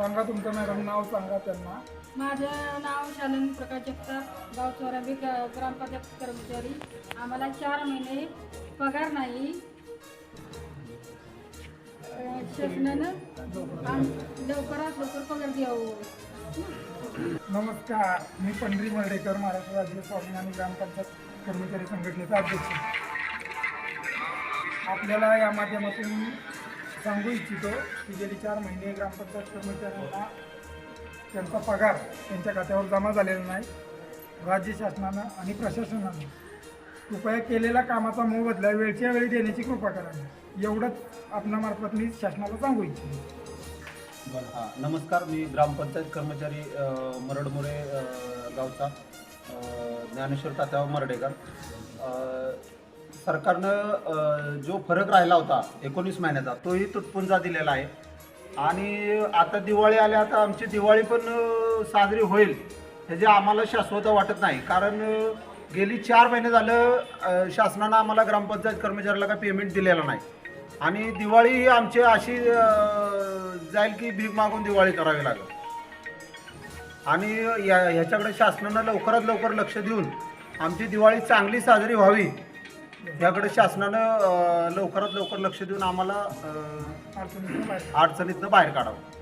सांगा तुमचं मॅडम नाव सांगा त्यांना. माझं नाव शालिनी प्रकाश जगताप गाव चोराबी ग- ग्रामपंचायत कर्मचारी. आम्हाला चार महिने पगार नाही. अं, शासनानं आम- लवकरात लवकर पगार द्यावं. नमस्कार मी पंढरी मर्डेकर महाराष्ट्र राज्य स्वाभिमानी ग्रामपंचायत कर्मचारी संघटनेचा अध्यक्ष. आपल्याला या माध्यमातून सांगू इच्छितो की गेली चार महिने ग्रामपंचायत कर्मचाऱ्यांना त्यांचा पगार त्यांच्या खात्यावर जमा झालेला नाही. राज्य शासनानं आणि प्रशासनानं कृपया केलेल्या कामाचा मोबदला वेळच्या वेळी देण्याची कृपा करावी एवढंच आपणामार्फत मी शासनाला सांगू इच्छितो. हां. नमस्कार मी ग्रामपंचायत कर्मचारी अ, मरडमुरे अ, गावचा अ, ज्ञानेश्वर तात्याव मरडेकर. अ, सरकारनं जो फरक राहिला होता एकोणीस महिन्याचा तोही तुटपुंजा दिलेला आहे. आणि आता दिवाळी आली आता आमची दिवाळी पण साजरी होईल ह्याची आम्हाला शाश्वत वाटत नाही. कारण गेली चार महिने झालं शासनानं आम्हाला ग्रामपंचायत कर्मचाऱ्याला काही पेमेंट दिलेला नाही. आणि दिवाळी ही आमची अशी जाईल की भीक मागून दिवाळी करावी लागेल. आणि या ह्याच्याकडे शासनानं लवकरात लवकर लक्ष देऊन आमची दिवाळी चांगली साजरी व्हावी याकडे शासनानं अ, लवकरात लवकर लक्ष देऊन आम्हाला अ, अडचणीतून बाहेर अडचणीतनं बाहेर काढावं.